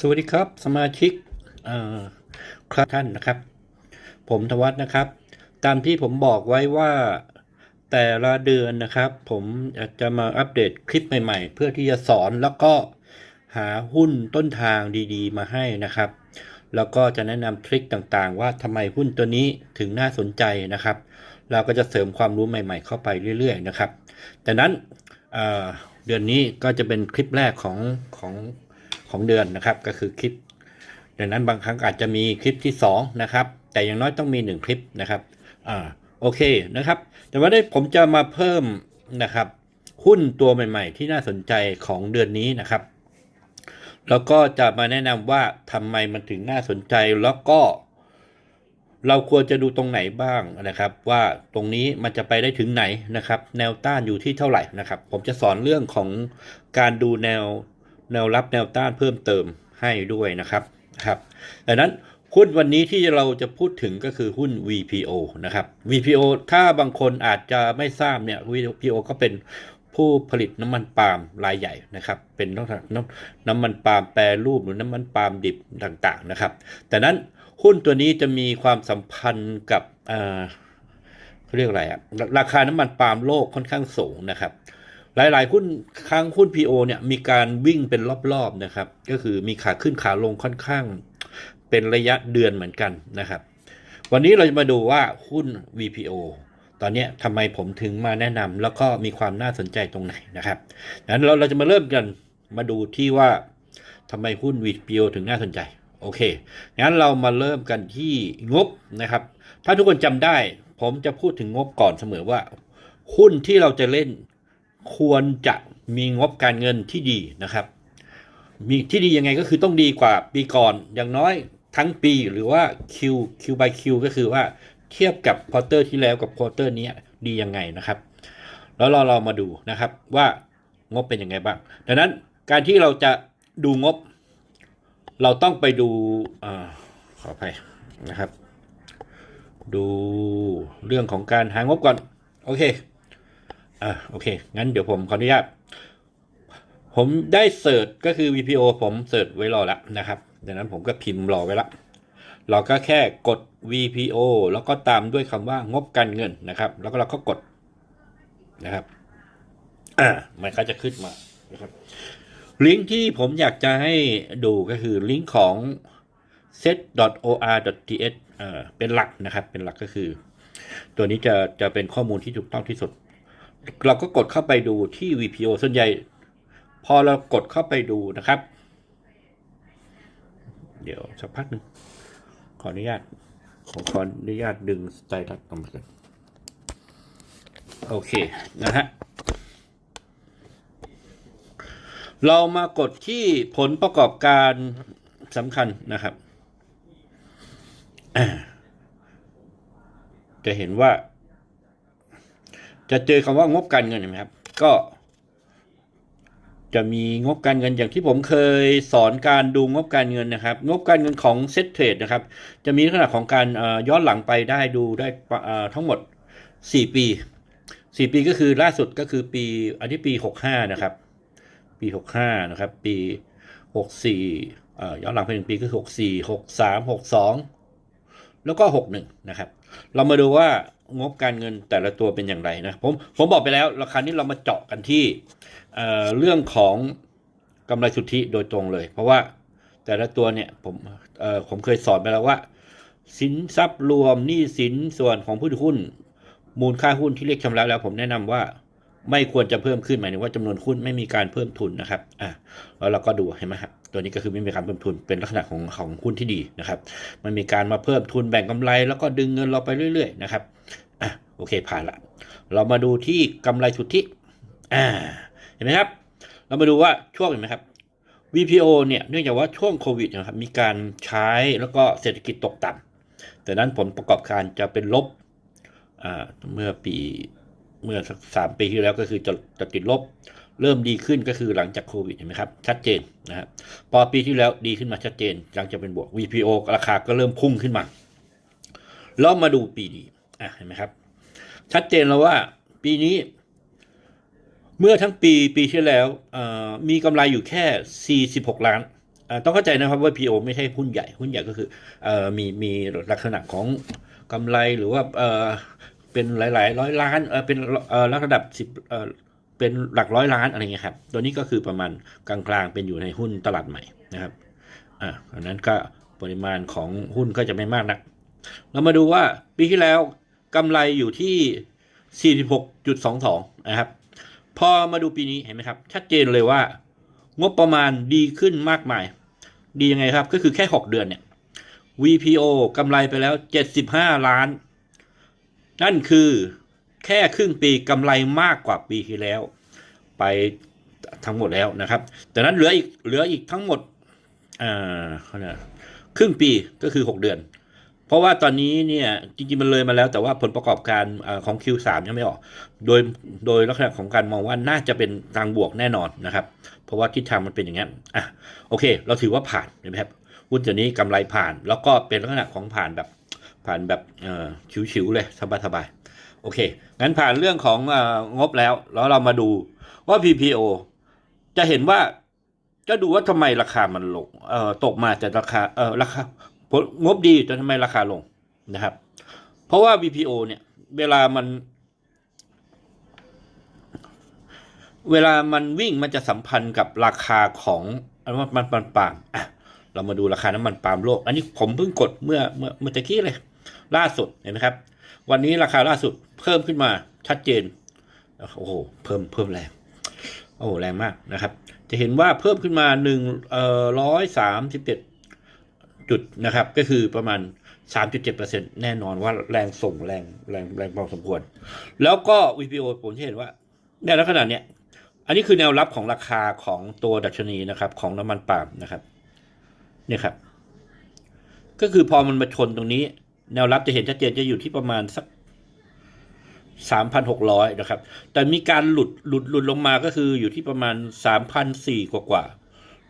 สวัสดีครับสมาชิกครับท่านนะครับ ผมธวัฒน์นะครับ ตามที่ผมบอกไว้ว่าแต่ละเดือนนะครับ ผมจะมาอัปเดตคลิปใหม่ๆ เพื่อที่จะสอนแล้วก็หาหุ้นต้นทางดีๆ มาให้นะครับ แล้วก็จะแนะนำทริคต่างๆ ว่าทำไมหุ้นตัวนี้ถึงน่าสนใจนะครับ เราก็จะเสริมความรู้ใหม่ ๆ เข้าไปเรื่อย ๆ นะครับ แต่นั้นเเดือนนี้ก็จะเป็นคลิปแรกของของ ของเดือนนะครับ ก็คือคลิป ดังนั้นบางครั้งอาจจะมีคลิปที่2นะครับ แต่อย่างน้อยต้องมี 1 คลิปนะครับ อ่า โอเคนะครับ แต่ว่าได้ผมจะมาเพิ่มนะครับ หุ้นตัวใหม่ ๆ ที่น่าสนใจของเดือนนี้นะครับ แล้วก็จะมาแนะนำว่าทำไมมันถึงน่าสนใจแล้วก็เราควรจะดูตรงไหนบ้างนะครับ ว่าตรงนี้มันจะไปได้ถึงไหนนะครับ แนวต้านอยู่ที่เท่าไหร่นะครับ ผมจะสอนเรื่องของการดูแนว แนวรับแนวต้านเพิ่มเติมให้ด้วยนะครับครับดังนั้นหุ้นวันนี้ที่เราจะพูดถึงก็คือหุ้น VPO นะครับ VPO ถ้าบางคนอาจจะไม่ทราบเนี่ย VPO ก็เป็นผู้ผลิตน้ำมันปาล์มรายใหญ่นะครับ เป็นน้ำน้ำน้ำมันปาล์มแปรรูปหรือน้ำมันปาล์มดิบต่างๆนะครับ แต่นั้นหุ้นตัวนี้จะมีความสัมพันธ์กับอ่าเขาเรียกอะไรอะราคาน้ำมันปาล์มโลกค่อนข้างสูงนะครับ หลายๆหุ้นครั้งหุ้น PO เนี่ยมีการวิ่งเป็นรอบๆนะครับ ก็คือมีขาขึ้นขาลงค่อนข้างเป็นระยะเดือนเหมือนกันนะครับ วันนี้เราจะมาดูว่าหุ้น VPO ตอนนี้ทำไมผมถึงมาแนะนำแล้วก็มีความน่าสนใจตรงไหนนะครับงั้นเราเราจะมาเริ่มกันมาดูที่ว่าทำไมหุ้น VPO ถึงน่าสนใจโอเค งั้นเรามาเริ่มกันที่งบนะครับ ถ้าทุกคนจำได้ ผมจะพูดถึงงบก่อนเสมอว่า หุ้นที่เราจะเล่น ควรจะมีงบการเงินที่ดีนะครับ มีที่ดียังไงก็คือต้องดีกว่าปีก่อนอย่างน้อยทั้งปีหรือว่า Q Q by Q ก็คือว่าเทียบกับควอเตอร์ที่แล้วกับควอเตอร์นี้ดียังไงนะครับ แล้วเราเรามาดูนะครับว่างบเป็นยังไงบ้าง ดังนั้นการที่เราจะดูงบ เราต้องไปดูอขออภัยนะครับ ดูเรื่องของการหางบก่อน โอเค อ่าโอเค งั้นเดี๋ยวผมขออนุญาตผมได้เสิร์ชก็คือ VPO ผมเสิร์ชไว้รอแล้วนะครับดังนั้นผมก็พิมพ์รอไว้ละเราก็แค่กด VPO แล้วก็ตามด้วยคำว่างบการเงินนะครับ แล้วก็เราก็กดนะครับอ่ามันก็จะขึ้นมานะครับลิงก์ที่ผมอยากจะให้ดูก็คือลิงก์ของ set.or.th เอ่อเป็นหลักนะครับ เป็นหลักก็คือ ตัวนี้จะจะเป็นข้อมูลที่ถูกต้องที่สุด เราก็กดเข้าไปดูที่ VPO ส่วนใหญ่ พอเรากดเข้าไปดูนะครับ เดี๋ยวสักพักหนึ่งขออนุญาตขอขออนุญาตดึงสไตลัสออกมาก่อนโอเคนะฮะเรามากดที่ผลประกอบการสำคัญนะครับ จะเห็นว่า จะเจอคำว่างบการเงินเห็นไหมครับ ก็ จะมีงบการเงินอย่างที่ผมเคยสอนการดูงบการเงินนะครับ งบการเงินของเซ็ตเทรดนะครับ จะมีลักษณะของการย้อนหลังไปได้ดูได้ทั้งหมด 4 ปี 4 ปีก็คือล่าสุดก็คือปี อันที่ปี 65 นะครับ ปี 65 นะครับ ปี 64เอ่ย้อนหลังไปหนึ่งปีก็คือ64 63 62 แล้วก็ 61 นะครับ เรามาดูว่า งบการเงินแต่ละตัวเป็นอย่างไรนะผมผมบอกไปแล้วราคานี้เรามาเจาะกันที่เเรื่องของกำไรสุทธิโดยตรงเลย เพราะว่าแต่ละตัวเนี่ยผมผมเคยสอนไปแล้วว่า สินทรัพย์รวมหนี้สินส่วนของผู้ถือหุ้น มูลค่าหุ้นที่เรียกชำระแล้ว ผมแนะนำว่าไม่ควรจะเพิ่มขึ้นหมายถึงว่าจำนวนหุ้นไม่มีการเพิ่มทุนนะครับอะแล้วเราก็ดูเห็นไหมครับ ตัวนี้ก็คือไม่มีการเพิ่มทุนเป็นลักษณะของของหุ้นที่ดีนะครับ มันมีการมาเพิ่มทุนแบ่งกำไร แล้วก็ดึงเงินเราไปเรื่อย ๆ นะครับอะโอเคผ่านละ เรามาดูที่กำไรสุทธิอ่าเห็นไหมครับ เรามาดูว่าช่วงเห็นไหมครับ VPO เนี่ยเนื่องจากว่าช่วงโควิดนะครับมีการใช้แล้วก็เศรษฐกิจตกต่ำแต่นั้นผลประกอบการจะเป็นลบอ่าเมื่อปีเมื่อสักสามปีที่แล้วก็คือจะจะติดลบ เริ่มดีขึ้นก็คือหลังจากโควิดเห็นไหมครับ ชัดเจนนะครับพอปีที่แล้วดีขึ้นมาชัดเจนหลังจากเป็นบวก VPO ราคาก็เริ่มพุ่งขึ้นมาเรามาดูปีนี้อะเห็นไหมครับ ชัดเจนแล้วว่าปีนี้ เมื่อทั้งปีปีที่แล้วมีกำไรอยู่แค่ 46 ล้านต้องเข้าใจนะครับว่า PO ไม่ใช่หุ้นใหญ่หุ้นใหญ่ก็คืออมีมีลักษณะของกำไรหรือว่าเป็นหลาย ๆ ร้อยล้านเป็นระดับสิบ เป็นหลักร้อยล้านอะไรเงี้ยครับ ตัวนี้ก็คือประมาณกลางๆ เป็นอยู่ในหุ้นตลาดใหม่นะครับ อ่าอันนั้นก็ปริมาณของหุ้นก็จะไม่มากนัก เรามาดูว่าปีที่แล้วกำไรอยู่ที่ 46.22 นะครับ พอมาดูปีนี้เห็นไหมครับ ชัดเจนเลยว่างบประมาณดีขึ้นมากมาย ดียังไงครับ ก็คือแค่ 6 เดือนเนี่ย VPO กำไรไปแล้ว 75 ล้าน นั่นคือ แค่ครึ่งปีกำไรมากกว่าปีที่แล้ว ไปทั้งหมดแล้วนะครับแต่นั้นเหลืออีกเหลืออีกทั้งหมดอ่าเขาเนี่ยครึ่งปีก็คือ 6 เดือน เพราะว่าตอนนี้เนี่ยจริงๆมันเลยมาแล้วแต่ว่าผลประกอบการอของ Q3 ยังไม่ออก โดยโดยลักษณะของการมองว่าน่าจะเป็นทางบวกแน่นอนนะครับ เพราะว่าทิศทางมันเป็นอย่างนั้นอะโอเค เราถือว่าผ่านนไหมครับหุ้นตัวนี้กำไรผ่าน แล้วก็เป็นลักษณะของผ่านแบบผ่านแบบเอ่อชิวๆเลยสบายๆ โอเค งั้นผ่านเรื่องของงบแล้ว แล้วเรามาดูว่า PPO จะเห็นว่าจะดูว่าทำไมราคามันลงเอ่อตกมาแต่ราคาเอ่อราคางบดีแต่ทำไมราคาลงนะครับ เพราะว่า BPO เนี่ย เวลามัน เวลามันวิ่งมันจะสัมพันธ์กับราคาของน้ำมันมันปาล์มอะเรามาดูราคาน้ำมันปาล์มโลก อันนี้ผมเพิ่งกดเมื่อเมื่อเมื่อตะกี้เลย ล่าสุดเห็นไหมครับ วันนี้ราคาล่าสุดเพิ่มขึ้นมาชัดเจนโอ้โหเพิ่มเพิ่มแรงโอ้โหแรงมากนะครับ จะเห็นว่าเพิ่มขึ้นมาหนึ่งเอ่อร้อยสามสิบเจ็ดจุดนะครับ ก็คือประมาณ 3.7%แน่นอนว่าแรงส่งแรงแรงแรงพอสมควร แล้วก็ VPO ผมเห็นว่าในลักษณะเนี้ยอันนี้คือแนวรับของราคาของตัวดัชนีนะครับ ของน้ำมันปาล์มนะครับ เนี่ยครับ ก็คือพอมันมาชนตรงนี้ แนวรับจะเห็นชัดเจนจะอยู่ที่ประมาณสัก3,600นหกร้อยนะครับ แต่มีการหลุดหลุดหลุดลงมาก็คืออยู่ที่ประมาณ3,400กว่ากว่า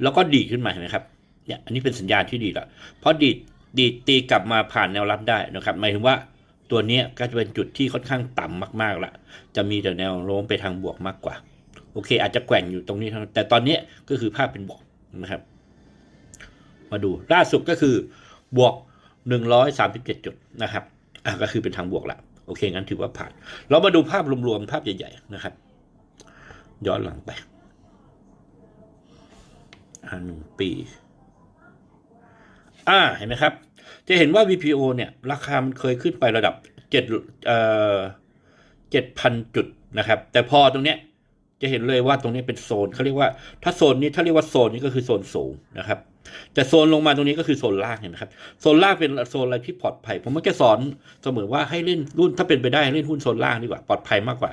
แล้วก็ดีขึ้นมาเห็นไหมครับเนี่ยอันนี้เป็นสัญญาณที่ดีละเพราะดีดดีดตีกลับมาผ่านแนวรับได้นะครับหมายถึงว่าตัวนี้ก็จะเป็นจุดที่ค่อนข้างต่ำมากๆละจะมีแต่แนวโน้มไปทางบวกมากกว่า โอเค อาจจะแกว่งอยู่ตรงนี้แต่ตอนนี้ก็คือภาพเป็นบวกนะครับ มาดูล่าสุดก็คือบวก 137 จุดนะครับอะก็คือเป็นทางบวกละโอเค งั้นถือว่าผ่าน เรามาดูภาพรวมๆ ภาพใหญ่ ๆ นะครับ ย้อนหลังไปอ่าหนึ่งปี อ่าเห็นไหมครับ จะเห็นว่า VPO เนี่ย ราคามันเคยขึ้นไประดับเจ็ดเอ่อเจ็ดพันจุดนะครับ แต่พอตรงเนี้ยจะเห็นเลยว่าตรงนี้เป็นโซนเขาเรียกว่า ถ้าโซนนี้ถ้าเรียกว่าโซนนี้ก็คือโซนสูงนะครับ แต่โซนลงมาตรงนี้ก็คือโซนล่างเห็นไหมครับโซนล่างเป็นโซนอะไรที่ปลอดภัย ผมมักจะสอนเสมอว่าให้เล่นรุ่นถ้าเป็นไปได้เล่นหุ้นโซนล่างดีกว่าปลอดภัยมากกว่า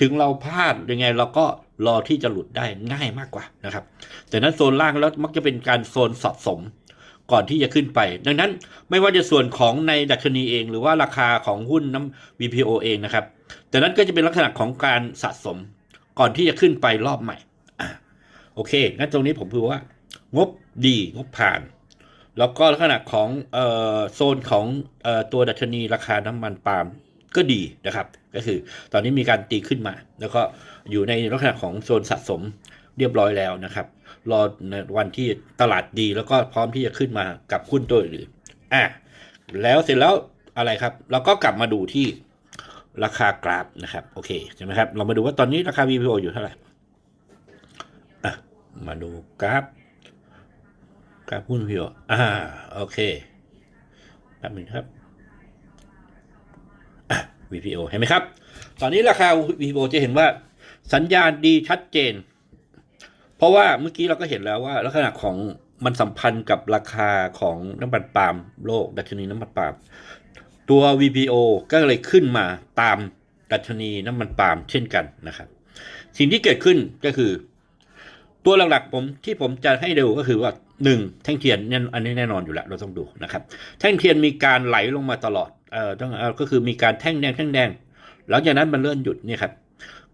ถึงเราพลาดยังไงเราก็รอที่จะหลุดได้ง่ายมากกว่านะครับ แต่นั้นโซนล่างแล้วมักจะเป็นการโซนสะสมก่อนที่จะขึ้นไป ดังนั้นไม่ว่าจะส่วนของในดัชนีเอง หรือว่าราคาของหุ้นน้ำ VPO เองนะครับ แต่นั้นก็จะเป็นลักษณะของการสะสม ก่อนที่จะขึ้นไปรอบใหม่อโอเคงั้นตรงนี้ผมพูดว่า งบดีงบผ่าน แล้วก็ลักษณะของออโซนของออตัวดัชนีราคาน้ำมันปาล์มก็ดีนะครับ ก็คือตอนนี้มีการตีขึ้นมา แล้วก็อยู่ในลักษณะของโซนสะสมเรียบร้อยแล้วนะครับ รอในวันที่ตลาดดีแล้วก็พร้อมที่จะขึ้นมากับหุ้นตัวอื่นอะแล้วเสร็จแล้วอะไรครับเราก็กลับมาดูที่ราคากราฟนะครับโอเคใช่ไหมครับเรามาดูว่าตอนนี้ราคา VPO อยู่เท่าไหร่อะมาดูกราฟ กราฟหุ้น VPO อ่า โอเคแป๊บหนึงครับอะ VPO เห็นไหมครับ ตอนนี้ราคา VPO จะเห็นว่าสัญญาณดีชัดเจน เพราะว่าเมื่อกี้เราก็เห็นแล้วว่า ลักษณะของมันสัมพันธ์กับราคาของน้ำมันปาล์มโลก ดัชนีน้ำมันปาล์มตัว VPO ก็เลยขึ้นมาตามดัชนีน้ำมันปาล์มเช่นกันนะครับ สิ่งที่เกิดขึ้นก็คือ ตัวหลักๆผมที่ผมจะให้ดูก็คือว่าหนึ่งแท่งเทียนเนี่ยอันนี้แน่นอนอยู่แล้วเราต้องดูนะครับแท่งเทียนมีการไหลลงมาตลอดเอ่อต้องเอ่อก็คือมีการแท่งแดงแท่งแดงหลังจากนั้นมันเลื่อนหยุดนี่ครับ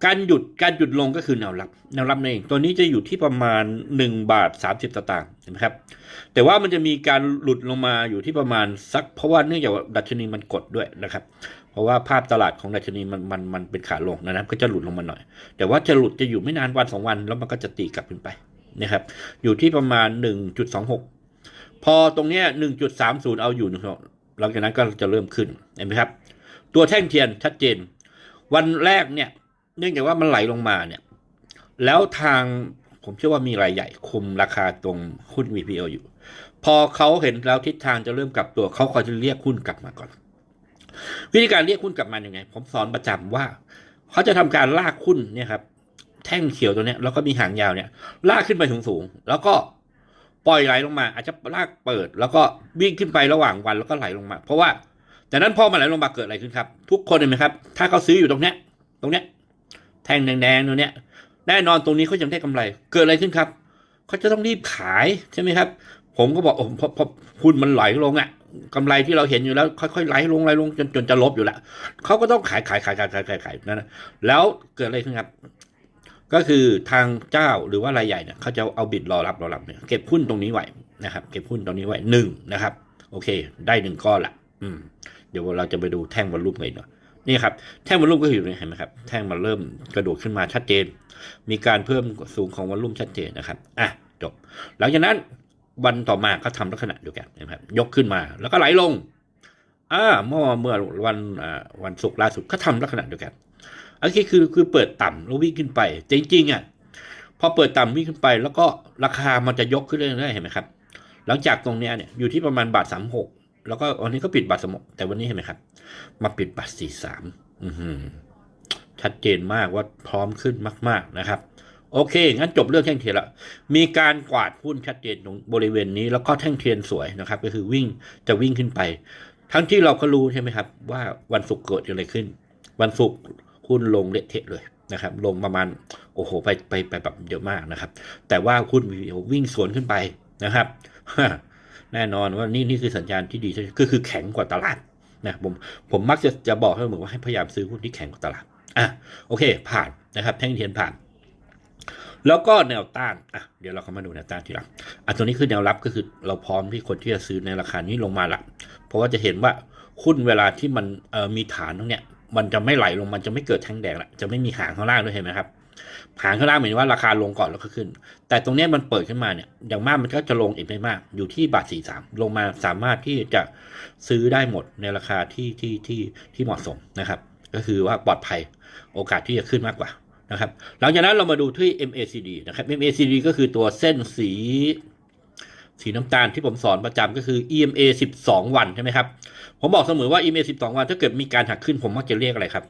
การหยุดการหยุดลงก็คือแนวรับแนวรับนั่นเองตัวนี้จะอยู่ที่ประมาณ 1 บาท 30สตางค์เห็นไหมครับแต่ว่ามันจะมีการหลุดลงมาอยู่ที่ประมาณสัก เพราะว่าเนื่องจากดัชนีมันกดด้วยนะครับ ราะว่าภาพตลาดของดัชนีมันมันมันเป็นขาลงนะครับก็จะหลุดลงมาหน่อย แต่ว่าจะหลุดจะอยู่ไม่นานวันสองวัน แล้วมันก็จะตีกลับขึ้นไปนะครับ อยู่ที่ประมาณ 1.26 พอตรงเนี้ย1.30 เอาอยู่หลังจากนั้นก็จะเริ่มขึ้นเห็นไหมครับ ตัวแท่งเทียนชัดเจน วันแรกเนี่ย เนื่องจากว่ามันไหลลงมาเนี่ย แล้วทางผมเชื่อว่ามีรายใหญ่คุมราคาตรงหุ้น VPO อยู่ พอเขาเห็นแล้วทิศทางจะเริ่มกลับตัวเขาก็จะเรียกหุ้นกลับมาก่อน วิธีการเรียกหุ้นกลับมาอย่างไง ผมสอนประจำว่า เขาจะทำการลากหุ้นเนี่ยครับ แท่งเขียวตัวเนี้ยแล้วก็มีหางยาวเนี่ย ลากขึ้นไปสูงๆแล้วก็ปล่อยไหลลงมา อาจจะลากเปิด แล้วก็วิ่งขึ้นไประหว่างวันแล้วก็ไหลลงมา เพราะว่าแต่นั้นพอมันไหลลงมาเกิดอะไรขึ้นครับ ทุกคนเห็นไหมครับ ถ้าเขาซื้ออยู่ตรงเนี้ย ตรงเนี้ย แท่งแดงๆตัวเนี้ยแน่นอนตรงนี้เขายังได้กำไร เกิดอะไรขึ้นครับเขาจะต้องรีบขายใช่ไหมครับ ผมก็บอกโอ้พอพอหุ้นมันไหลลงอะ่ะ กำไรที่เราเห็นอยู่แล้ว ค่อยๆไหลลงไหลลงจนจนจะลบอยู่แล้วเขาก็ต้องขายขายขายขายขายขายขายนั่นนะแล้วเกิดอะไรขึ้นครับก็คือทางเจ้าหรือว่ารายใหญ่เนี่ยเขาจะเอาบิดรอรับรอรับเนี่ยเก็บหุ้นตรงนี้ไว้นะครับ เก็บหุ้นตรงนี้ไว้หนึ่งนะครับ โอเค ได้หนึ่งก้อนละอืม เดี๋ยวเราจะไปดูแท่งวอลลุ่มกันอีกหน่อยนี่ครับแท่งวอลลุ่มก็อยู่นี่เห็นไหมครับแท่งมันเริ่มกระโดดขึ้นมาชัดเจน มีการเพิ่มสูงของวอลลุ่มชัดเจนนะครับอะจบ หลังจากนั้น วันต่อมาก็ทำลักษณะเดียวกันนะครับ ยกขึ้นมาแล้วก็ไหลลงอ่าเมื่อเมื่อวันวันศุกร์ล่าสุดก็ทำลักษณะเดียวกันอันนี้คือคือเปิดต่ำแล้ววิ่งขึ้นไป จริงๆอะพอเปิดต่ำวิ่งขึ้นไป แล้วก็ราคามันจะยกขึ้นเรื่อยๆเห็นไหมครับ หลังจากตรงเนี้ยเนี่ยอยู่ที่ประมาณบาทสามหกแล้วก็วันนี้ก็ปิดบาทสมกแต่วันนี้เห็นไหมครับ มาปิดบาทสี่สามชัดเจนมากว่าพร้อมขึ้นมาก ๆนะครับ โอเค งั้นจบเรื่องแท่งเทียนละ มีการกวาดหุ้นชัดเจนตรงบริเวณนี้ แล้วก็แท่งเทียนสวยนะครับ ก็คือวิ่งจะวิ่งขึ้นไป ทั้งที่เราก็รู้ใช่ไหมครับ ว่าวันศุกร์เกิดอะไรขึ้น วันศุกร์หุ้นลงเละเทะเลยนะครับ ลงประมาณโอ้โหไปไปไปแบบเยอะมากนะครับ แต่ว่าหุ้นวิ่งสวนขึ้นไปนะครับแน่นอนว่านี่นี่คือสัญญาณที่ดีก็คือแข็งกว่าตลาดนะผมผมมักจะจะบอกให้เหมือนว่าให้พยายามซื้อหุ้นที่แข็งกว่าตลาดอะโอเค ผ่านนะครับ แท่งเทียนผ่าน แล้วก็แนวต้านอะเดี๋ยวเราเข้ามาดูแนวต้านทีหลังอะตัวนี้คือแนวรับก็คือเราพร้อมที่คนที่จะซื้อในราคานี้ลงมาละเพราะว่าจะเห็นว่าหุ้นเวลาที่มันเอ่อมีฐานตรงเนี้ยมันจะไม่ไหลลงมันจะไม่เกิดแท่งแดงละจะไม่มีหางข้างล่างด้วยเห็นไหมครับหางข้างล่างหมายถึงว่าราคาลงก่อนแล้วก็ขึ้น แต่ตรงนี้มันเปิดขึ้นมาเนี่ยอย่างมากมันก็จะลงอีกไม่มาก อยู่ที่บาทสี่สามลงมาสามารถที่จะซื้อได้หมดในราคาที่ที่ที่ที่เหมาะสมนะครับ ก็คือว่าปลอดภัยโอกาสที่จะขึ้นมากกว่า นะครับ หลังจากนั้นเรามาดูที่ MACD นะครับ MACD ก็คือตัวเส้นสี สีน้ำตาลที่ผมสอนประจำก็คือ EMA 12 วันใช่ไหมครับ ผมบอกเสมอว่า EMA 12 วัน ถ้าเกิดมีการหักขึ้นผมมักจะเรียกอะไรครับ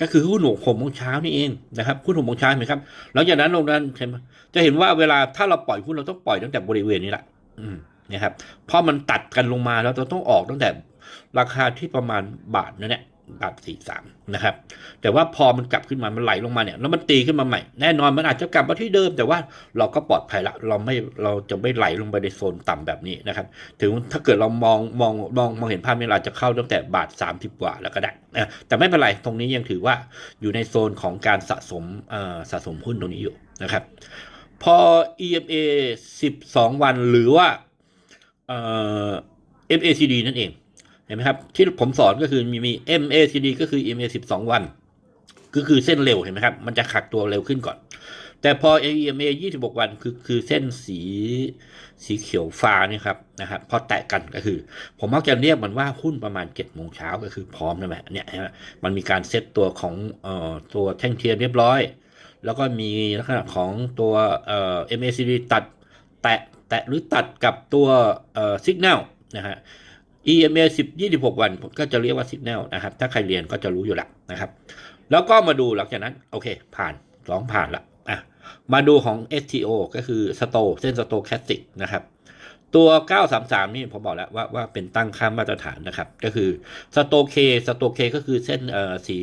ก็คือหุ้นหกโมงเช้านี่เองนะครับหุ้นหกโมงเช้าเห็นไหมครับ หลังจากนั้นลงนั้นเห็นจะเห็นว่าเวลาถ้าเราปล่อยหุ้นเราต้องปล่อยตั้งแต่บริเวณนี้แหละนะครับเพราะมันตัดกันลงมาแล้วเราต้องออกตั้งแต่ราคาที่ประมาณบาทนั่นแหละ บาทสี่สามนะครับ แต่ว่าพอมันกลับขึ้นมา มันไหลลงมาเนี่ย แล้วมันตีขึ้นมาใหม่ แน่นอนมันอาจจะกลับมาที่เดิม แต่ว่าเราก็ปลอดภัยละ เราไม่ เราจะไม่ไหลลงไปในโซนต่ำแบบนี้นะครับ ถึงถ้าเกิดเรามอง มอง มอง มองเห็นภาพนี้เราจะเข้าตั้งแต่บาท 30 กว่าแล้วก็ได้นะแต่ไม่เป็นไร ตรงนี้ยังถือว่าอยู่ในโซนของการสะสมเอ่อสะสมหุ้นตรงนี้อยู่นะครับ พอ EMA 12 วันหรือว่าเอ่อ MACD นั่นเอง เห็นไหมครับ ที่ผมสอนก็คือมีมี MACD ก็คือ EMA 12 วัน ก็คือเส้นเร็วเห็นไหมครับ มันจะขัดตัวเร็วขึ้นก่อน แต่พอ EMA 26 วันคือคือเส้นสีสีเขียวฟ้านี่ครับนะครับพอแตะกันก็คือ ผมมักจะเรียกมันว่าหุ้นประมาณ7โมงเช้าก็คือพร้อมใช่ไหมเนี่ยมันมีการเซตตัวของเอ่อตัวแท่งเทียนเรียบร้อย แล้วก็มีลักษณะของตัวเอ่อ MACD ตัดแตะแตะหรือตัดกับตัวเอ่อ signal นะฮะ EMA 10 26 วันก็จะเรียกว่า signal นะครับ ถ้าใครเรียนก็จะรู้อยู่ล้วนะครับ แล้วก็มาดูหลังจากนั้น โอเค ผ่านสองผ่านละอะมาดูของ STO ก็คือ STO เส้น STO Classic นะครับ ตัว 933 นี่ผมบอกแล้วว่าว่าเป็นตั้งค่ามาตรฐานนะครับ ก็คือ s t o K s t o K ก็คือเส้นเอ่อสี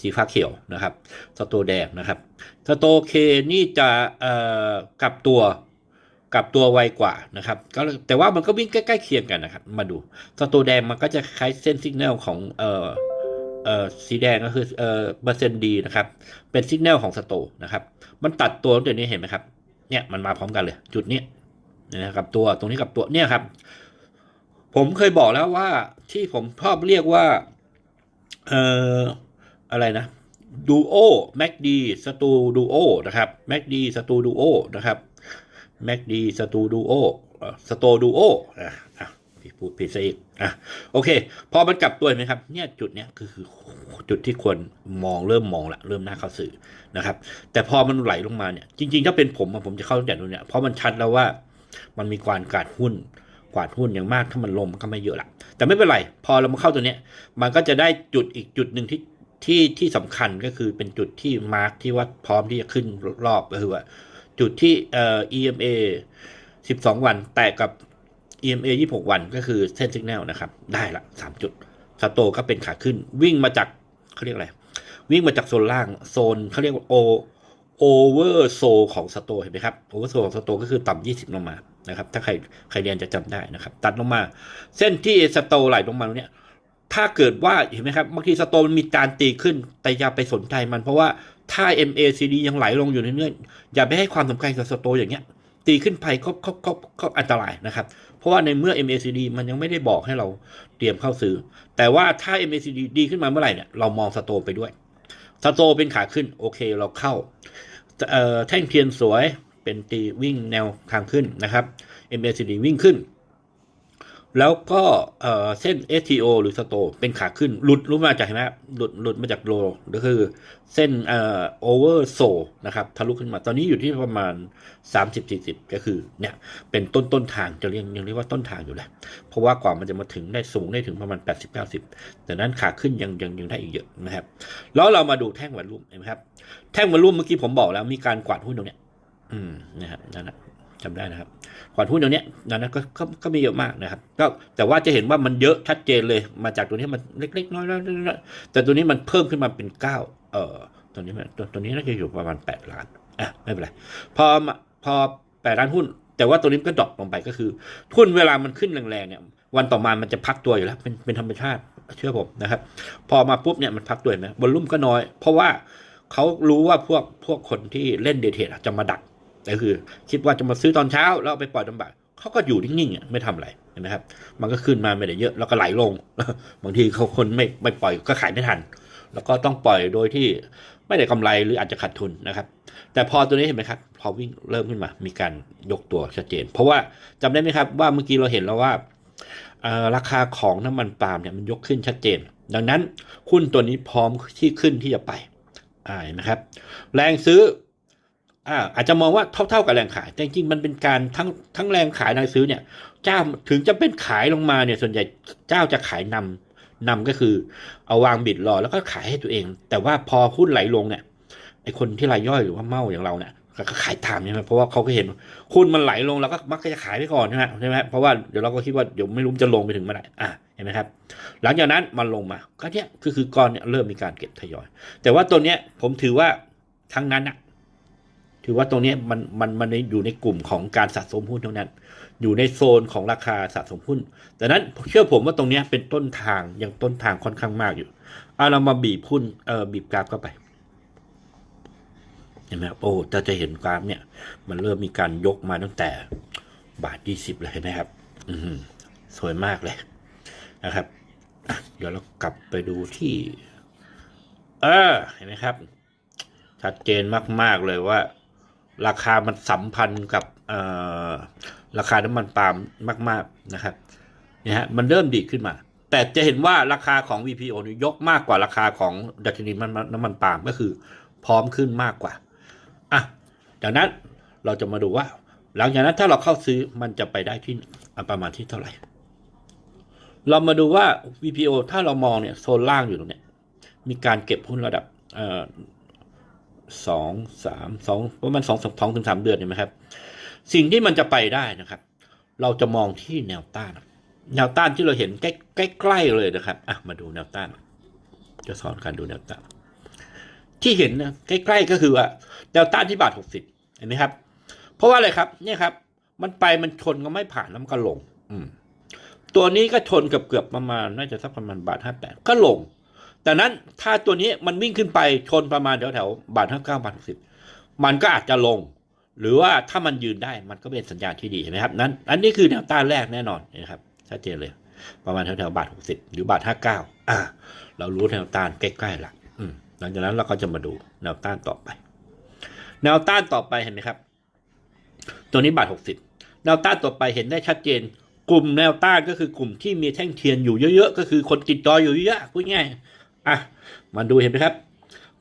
สีฟ้าเขียวนะครับ s t o แดงนะครับ s t o K นี่จะเอ่อกลับตัว กับตัวไวกว่านะครับก็แต่ว่ามันก็วิ่งใกล้ๆเคียงกันนะครับ มาดูสโตแดงมันก็จะคล้ายเส้นสัญญาณของเอ่อเอ่อสีแดงก็คือเอ่อเปอร์เซ็นต์ดีนะครับ เป็นสัญญาณของสโตนะครับ มันตัดตัวตั้งนี้เห็นไหมครับ เนี่ยมันมาพร้อมกันเลย จุดนี้นะครับตัวตรงนี้กับตัวเนี่ยครับ ผมเคยบอกแล้วว่าที่ผมชอบเรียกว่าเอ่ออะไรนะดูโอแม็กดีสตูดูโอนะครับแม็กดีสตูดูโอนะครับ แม็กดีสตูดูโอสโตดูโออะอะพี่พูดผิดซะอีกอะโอเค พอมันกลับตัวไหมครับ เนี่ยจุดเนี้ยคือจุดที่ควรมองเริ่มมองละเริ่มน่าเข้าสื่อนะครับ แต่พอมันไหลลงมาเนี่ย จริง ๆ ถ้าเป็นผมผมจะเข้าตั้งแต่ตรงเนี้ยเพราะมันชัดแล้วว่ามันมีการกาดหุ้นกวาดหุ้นอย่างมากถ้ามันลงมันก็ไม่เยอะละแต่ไม่เป็นไร พอเรามาเข้าตัวเนี้ย มันก็จะได้จุดอีกจุดหนึ่งที่ที่ที่สำคัญก็คือเป็นจุดที่มาร์กที่ว่าพร้อมที่จะขึ้นรอบก็คือว่า จุดที่เอ่อ EMA 12 วัน แตกกับ EMA 26 วันก็คือเส้นสัญญาณนะครับ ได้ละ 3 จุดสโตก็เป็นขาขึ้น วิ่งมาจากเขาเรียกอะไร วิ่งมาจากโซนล่างโซนเขาเรียกว่าโอโอเวอร์โซของสโตเห็นไหมครับโอเวอร์โซของสโตก็คือต่ำ20 ลงมานะครับ ถ้าใครใครเรียนจะจำได้นะครับ ตัดลงมา เส้นที่สโตไหลลงมาตรงเนี้ยถ้าเกิดว่าเห็นไหมครับบางทีสโตมันมีการตีขึ้นแต่อย่าไปสนใจมันเพราะว่า ถ้า MACD ยังไหลลงอยู่เรื่อยๆอย่าไปให้ความสำคัญกับสโตอย่างเงี้ย ตีขึ้นไปก็ก็ก็ก็อันตรายนะครับ เพราะว่าในเมื่อ MACD มันยังไม่ได้บอกให้เราเตรียมเข้าซื้อ แต่ว่าถ้า MACD ดีขึ้นมาเมื่อไหร่เนี่ยเรามองสโตไปด้วยสโตเป็นขาขึ้นโอเคเราเข้าแท่งเทียนสวยเป็นตีวิ่งแนวทางขึ้นนะครับ MACD วิ่งขึ้น แล้วก็เส้น STO หรือสโต เป็นขาขึ้น หลุดรู้มาจากเห็นไหมครับหลุดหลุดมาจากโลก็คือเส้นเอ่อโอเวอร์โซนะครับทะลุขึ้นมา ตอนนี้อยู่ที่ประมาณ 30-40 ก็คือเนี่ยเป็นต้นต้นทางจะเรียกยังเรียกว่าต้นทางอยู่แหละเพราะว่ากว่ามันจะมาถึงได้สูงได้ถึงประมาณ 80-90 แต่นั้นขาขึ้นยังยังยังได้อีกเยอะนะครับ แล้วเรามาดูแท่งวันรุ่มเห็นไหมครับ แท่งวันรุ่มเมื่อกี้ผมบอกแล้วมีการกวาดหุ้นตรงเนี้ยอืมนะครับนั่นนะ จำได้นะครับกวาดหุ้นตรงเนี้ยนั่นะก็ก็ก็มีเยอะมากนะครับ ก็แต่ว่าจะเห็นว่ามันเยอะชัดเจนเลย มาจากตัวนี้มันเล็กๆน้อยๆแต่ตัวนี้มันเพิ่มขึ้นมาเป็นเก้าเอ่อตัวนี้ตัวตัวนี้น่าจะอยู่ประมาณแปดล้านอะไม่เป็นไรพอมาพอแปดล้านหุ้น แต่ว่าตัวนี้ก็ดรอปลงไปก็คือหุ้นเวลามันขึ้นแรงๆเนี่ย วันต่อมามันจะพักตัวอยู่แล้วเป็นเป็นธรรมชาติเชื่อผมนะครับ พอมาปุ๊บเนี่ยมันพักตัวเห็นไหมวอลลุ่มก็น้อย เพราะว่าเขารู้ว่าพวกพวกคนที่เล่นเดทเทรดจะมาดัก ก็คือคิดว่าจะมาซื้อตอนเช้าแล้วไปปล่อยตอนบ่ายเขาก็อยู่นิ่งๆไม่ทำอะไรนไหมครับ มันก็ขึ้นมาไม่ได้เยอะแล้วก็ไหลลง บางทีเขาคนไม่ไม่ปล่อยก็ขายไม่ทัน แล้วก็ต้องปล่อยโดยที่ไม่ได้กำไรหรืออาจจะขาดทุนนะครับ แต่พอตัวนี้เห็นไหมครับ พอวิ่งเริ่มขึ้นมา มีการยกตัวชัดเจน เพราะว่าจำได้ไหมครับว่าเมื่อกี้เราเห็นแล้วว่าราคาของน้ำมันปาล์มเนี่ยมันยกขึ้นชัดเจน ดังนั้นหุ้นตัวนี้พร้อมที่ขึ้นที่จะไปอ่าเห็นะครับ แรงซื้อ อ่าอาจจะมองว่าเท่าๆกับแรงขาย แต่จริงมันเป็นการทั้งทั้งแรงขายแรงซื้อเนี่ย เจ้าถึงจะเป็นขายลงมาเนี่ย ส่วนใหญ่เจ้าจะขายนำนำก็คือ เอาวางบิดรอแล้วก็ขายให้ตัวเอง แต่ว่าพอหุ้นไหลลงเนี่ยไอคนที่รายย่อยหรือว่าเมาอย่างเราเนี่ยก็ขายตามใช่ไหมเพราะว่าเขาก็เห็นหุ้นมันไหลลงเราก็มักจะขายไปก่อนใช่ไหมใช่ไหมเพราะว่าเดี๋ยวเราก็คิดว่าเดี๋ยวไม่รู้จะลงไปถึงเมื่อไหร่อะเห็นไหมครับ หลังจากนั้นมันลงมาก็เนี่ยคือคือก้อนเนี่ยเริ่มมีการเก็บทยอย แต่ว่าตัวเนี้ยผมถือว่าทั้งนั้นอะ ถือว่าตรงนี้มันมันมันอยู่ในกลุ่มของการสะสมหุ้นเท่านั้น อยู่ในโซนของราคาสะสมหุ้น แต่นั้นเชื่อผมว่าตรงนี้เป็นต้นทางยังต้นทางค่อนข้างมากอยู่เอาเรามาบีบหุ้นเออบีบกราฟเข้าไปเห็นไหมครับโอ้จะจะเห็นกราฟเนี่ย มันเริ่มมีการยกมาตั้งแต่บาทยี่สิบเลยเห็นไหมครับ อืสวยมากเลยนะครับ เดี๋ยวเรากลับไปดูที่ เออเห็นไหมครับ ชัดเจนมาก ๆ เลยว่า ราคามันสัมพันธ์กับราคาน้ำมันปาล์มมาก ๆนะครับเนี่ยฮะมันเริ่มดีขึ้นมา แต่จะเห็นว่าราคาของ VPO นี่ยกมากกว่าราคาของดัชนีมันน้ำมันปาล์มก็คือพร้อมขึ้นมากกว่าอะดังนั้นเราจะมาดูว่า หลังจากนั้นถ้าเราเข้าซื้อมันจะไปได้ที่อะประมาณที่เท่าไหร่ เรามาดูว่า VPO ถ้าเรามองเนี่ยโซนล่างอยู่ตรงเนี้ยมีการเก็บหุ้นระดับอ่อ สองสามสองประมาณสองสองถึงสามเดือนเห็นไหมครับ สิ่งที่มันจะไปได้นะครับ เราจะมองที่แนวต้าน แนวต้านที่เราเห็นใกล้ใกล้ใกล้เลยนะครับอะมาดูแนวต้าน จะสอนการดูแนวต้าน ที่เห็นนะใกล้ๆก็คือว่าแนวต้านที่บาทหกสิบเห็นไหมครับ เพราะว่าอะไรครับเนี่ยครับ มันไปมันชนก็ไม่ผ่านแล้วมันก็ลง อืมตัวนี้ก็ชนเกือบเกือบๆประมาณน่าจะสักประมาณบาทห้าแปดก็ลง แต่นั้นถ้าตัวนี้มันวิ่งขึ้นไปชนประมาณแถวแถวบาทห้าเก้าบาทหกสิบมันก็อาจจะลง หรือว่าถ้ามันยืนได้มันก็เป็นสัญญาณที่ดีเห็นไหมครับนั้น อันนี้คือแนวต้านแรกแน่นอนนะครับชัดเจนเลย ประมาณแถวแถวบาทหกสิบหรือบาทห้าเก้าอ่า เรารู้แนวต้านใกล้ๆละอืมหลังจากนั้นเราก็จะมาดูแนวต้านต่อไป แนวต้านต่อไปเห็นไหมครับ ตัวนี้บาทหกสิบแนวต้านต่อไปเห็นได้ชัดเจนกลุ่มแนวต้านก็คือกลุ่มที่มีแท่งเทียนอยู่เยอะๆ ก็คือคนติดดออยู่เยอะๆพูดง่าย อะมาดูเห็นไหมครับ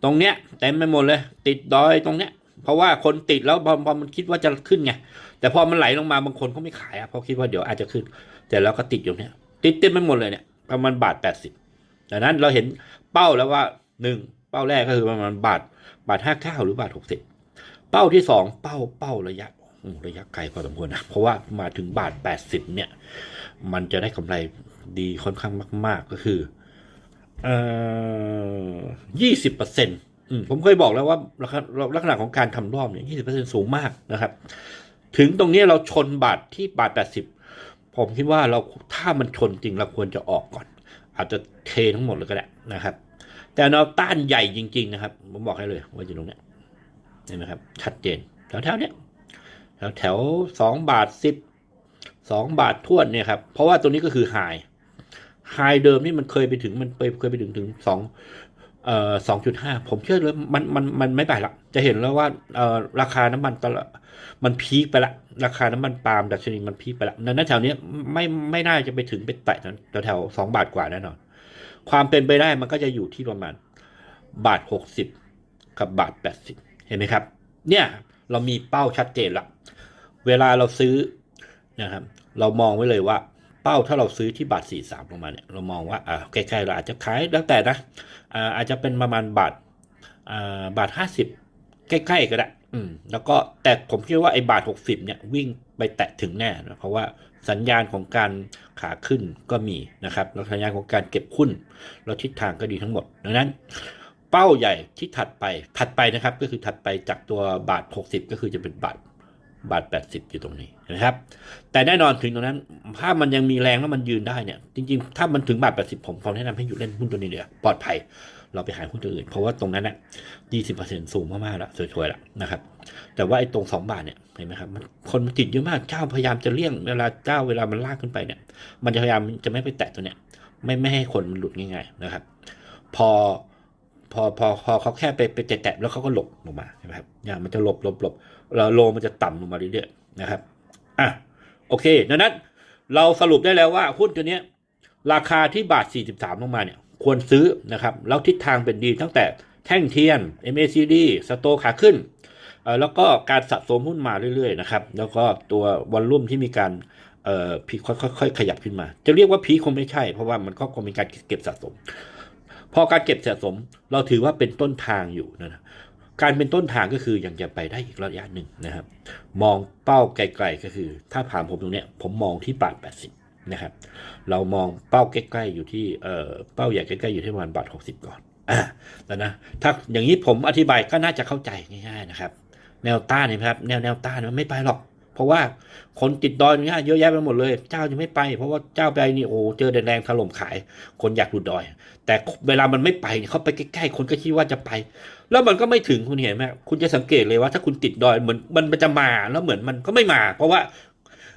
ตรงเนี้ยเต็มไปหมดเลย ติดดอยตรงเนี้ย เพราะว่าคนติดแล้วพอพอมันคิดว่าจะขึ้นไงแต่พอมันไหลลงมาบางคนเขาไม่ขายอะเพราะคิดว่าเดี๋ยวอาจจะขึ้น แต่แล้วก็ติดอยู่เนี้ยติดเต็มไปหมดเลยเนี่ยประมาณบาทแปดสิบดังนั้นเราเห็นเป้าแล้วว่าหนึ่งเป้าแรกก็คือประมาณบาทบาทห้าเก้าหรือบาทหกสิบเป้าที่สองเป้าเป้าระยะระยะไกลพอสมควรนะเพราะว่ามาถึงบาทแปดสิบเนี่ย มันจะได้กำไรดีค่อนข้างมาก ๆ ก็คือ เอ่อยี่สิบเปอร์เซ็นต์ผมเคยบอกแล้วว่าลักษณะของการทำรอบเนี่ยยี่สิบเปอร์เซ็นสูงมากนะครับ ถึงตรงนี้เราชนบาทที่บาทแปดสิบผมคิดว่าเราถ้ามันชนจริงเราควรจะออกก่อน อาจจะเททั้งหมดเลยก็ได้นะครับ แต่แนวต้านใหญ่จริง ๆ นะครับ ผมบอกให้เลยว่าอยู่ตรงเนี้ยเห็นไหมครับ ชัดเจนแถวๆเนี้ยแถวแถวสองบาทสิบสองบาททวนเนี่ยครับ เพราะว่าตัวนี้ก็คือไฮ ไฮเดิมนี่มันเคยไปถึงมันไปเคยไปถึงถึงสองเอ่อสองจุดห้าผมเชื่อเลยมันมันมันไม่ไปละจะเห็นแล้วว่าเอ่อราคาน้ำมันตลมันพีคไปละ ราคาน้ำมันปาล์มดัชนีมันพีคไปละนั้นแถวนี้ไม่ไม่น่าจะไปถึงไปแตะแถวแถวสองบาทกว่าแน่นอน ความเป็นไปได้มันก็จะอยู่ที่ประมาณบาทหกสิบกับบาทแปดสิบเห็นไหมครับ เนี่ยเรามีเป้าชัดเจนละเวลาเราซื้อนะครับ เรามองไว้เลยว่า เป้าถ้าเราซื้อที่บาทสี่สามลงมาเนี่ยเรามองว่าอ่าใกล้ๆเราอาจจะขายแล้วแต่นะอ่าอาจจะเป็นประมาณบาทอ่าบาทห้าสิบใกล้ๆก็ได้อืมแล้วก็แต่ผมคิดว่าไอ้บาทหกสิบเนี่ยวิ่งไปแตะถึงแน่นะเพราะว่าสัญญาณของการขาขึ้นก็มีนะครับแล้วสัญญาณของการเก็บหุ้นแล้วทิศทางก็ดีทั้งหมดดังนั้น เป้าใหญ่ที่ถัดไปถัดไปนะครับก็คือถัดไปจากตัวบาท 60 ก็คือจะเป็นบาท บาท80อยู่ตรงนี้นะครับ แต่แน่นอนถึงตรงนั้น ถ้ามันยังมีแรงแล้วมันยืนได้เนี่ย จริงๆ ถ้ามันถึงบาท80ผมขอแนะนำให้อยู่เล่นหุ้นตัวนี้เดียวปลอดภัย เราไปหาหุ้นตัวอื่น เพราะว่าตรงนั้นน่ะ20%สูงมากๆแล้วสวยๆแล้วนะครับ แต่ว่าไอ้ตรง2บาทเนี่ยเห็นไหมครับมันคนมันติดเยอะมากเจ้าพยายามจะเลี่ยงเวลาเจ้าเวลามันลากขึ้นไปเนี่ย มันจะพยายามจะไม่ไปแตะตัวเนี้ยไม่ไม่ให้คนมันหลุดง่าย ๆนะครับ พอ พอพอพอเขาแค่ไปไปแตะๆแล้วเขาก็หลบลงมาใช่ไหมครับเนี่ยมันจะหลบหลบหลบแล้วโลมันจะต่ำลงมาเรื่อยๆนะครับอะโอเคดังนั้นเราสรุปได้แล้วว่าหุ้นตัวเนี้ยราคาที่บาท 43 ลงมาเนี่ย ควรซื้อนะครับ แล้วทิศทางเป็นดีตั้งแต่แท่งเทียน MACD สโตขาขึ้น แล้วก็การสะสมหุ้นมาเรื่อยๆนะครับ แล้วก็ตัววอลลุ่มที่มีการเอ่อพีค่อยๆขยับขึ้นมา จะเรียกว่าพีคคงไม่ใช่ เพราะว่ามันก็คงมีการเก็บสะสม พอการเก็บสะสมเราถือว่าเป็นต้นทางอยู่นะการเป็นต้นทางก็คือยังจะไปได้อีกระยะหนึ่งนะครับ มองเป้าไกลๆก็คือ ถ้าผ่านผมตรงเนี้ยผมมองที่บาท80 นะครับ เรามองเป้าใกล้ๆอยู่ที่เอ่อเป้าใหญ่ใกล้ๆอยู่ที่ประมาณบาท60 ก่อนอ่าแล้วนะถ้าอย่างนี้ผมอธิบายก็น่าจะเข้าใจง่ายๆนะครับ แนวต้านนี่ครับ แนวแนวต้านมันไม่ไปหรอก เพราะว่าคนติดดอยเนี่ยเยอะแยะไปหมดเลย เจ้าจะไม่ไป เพราะว่าเจ้าไปนี่โอ้เจอแดดแรงถล่มขาย คนอยากหลุดดอย แต่เวลามันไม่ไปเนี่ยเขาไปใกล้ๆคนก็คิดว่าจะไป แล้วมันก็ไม่ถึงคุณเห็นไหมคุณจะสังเกตเลยว่าถ้าคุณติดดอยเหมือนมันจะมาแล้วเหมือนมันก็ไม่มา เพราะว่า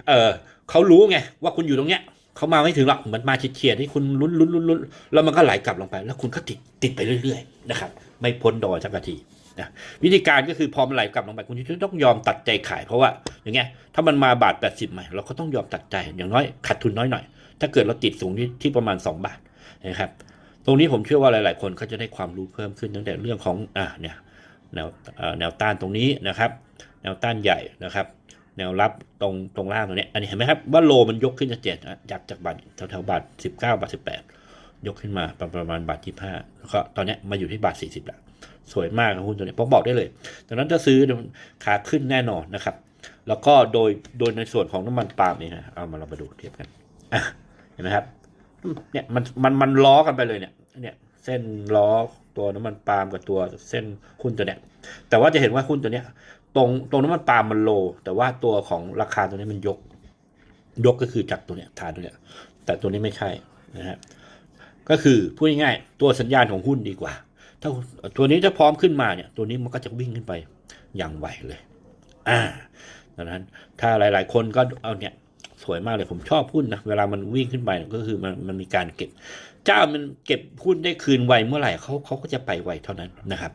เออเขารู้ไงว่าคุณอยู่ตรงเนี้ยเขามาไม่ถึงหรอกเหมือนมาเฉียดๆที่คุณลุ้นลุ้นลุ้นลุ้นแล้วมันก็ไหลกลับลงไป แล้วคุณก็ติดติดไปเรื่อยๆนะครับ ไม่พ้นดอยสักที นะวิธีการก็คือพอมันไหลกลับลงไปคุณจะต้องยอมตัดใจขายเพราะว่าอย่างเงี้ยถ้ามันมาบาทแปดสิบใหม่เราก็ต้องยอมตัดใจอย่างน้อยขาดทุนน้อยหน่อย ถ้าเกิดเราติดสูงที่ที่ประมาณ 2 บาทนะครับตรงนี้ผมเชื่อว่าหลาย ๆ คนก็จะได้ความรู้เพิ่มขึ้นตั้งแต่เรื่องของอ่าเนี่ยแนวแนวต้านตรงนี้นะครับ แนวต้านใหญ่นะครับ แนวรับตรงตรงล่างตรงนี้อันนี้เห็นไหมครับว่าโลมันยกขึ้นชัดเจนนะจากจากบาทแถวแถวๆบาทสิบเก้าบาทสิบแปดยกขึ้นมาประประมาณบาทยี่ห้าแล้วก็ตอนนี้มาอยู่ที่บาทสี่สิบละ สวยมากนะหุ้นตัวนี้ผมบอกได้เลยดังนั้นถ้าซื้อขาขึ้นแน่นอนนะครับ แล้วก็โดยโดยในส่วนของน้ำมันปาล์มนี่นะเอามาเรามาดูเทียบกันอะเห็นไหมครับเนี่ยมันมันมันล้อกันไปเลยเนี่ยเนี่ยเส้นล้อตัวน้ำมันปาล์มกับตัวเส้นหุ้นตัวเนี้ยแต่ว่าจะเห็นว่าหุ้นตัวเนี้ยตรงตรงน้ำมันปาล์มมันโล แต่ว่าตัวของราคาตัวนี้มันยก ยกก็คือจากตัวเนี้ยฐานตัวเนี้ยแต่ตัวนี้ไม่ใช่นะฮะก็คือพูดง่ายๆตัวสัญญาณของหุ้นดีกว่า ถ้าตัวนี้จะพร้อมขึ้นมาเนี่ย ตัวนี้มันก็จะวิ่งขึ้นไปอย่างไวเลย อ่าดังนั้น ถ้าหลาย ๆ คนก็เอาเนี่ยสวยมากเลยผมชอบหุ้นนะเวลามันวิ่งขึ้นไปเนี่ยก็คือมันมันมีการเก็บ เจ้ามันเก็บหุ้นได้คืนไวเมื่อไหร่เขาเขาก็จะไปไวเท่านั้นนะครับ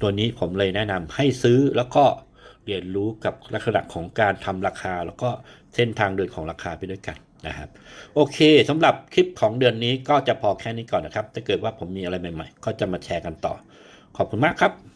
ตัวนี้ผมเลยแนะนำให้ซื้อแล้วก็เรียนรู้กับลักษณะของการทำราคา แล้วก็เส้นทางเดินของราคาไปด้วยกัน นะครับโอเคสำหรับคลิปของเดือนนี้ก็จะพอแค่นี้ก่อนนะครับ ถ้าเกิดว่าผมมีอะไรใหม่ๆ ก็จะมาแชร์กันต่อ ขอบคุณมากครับ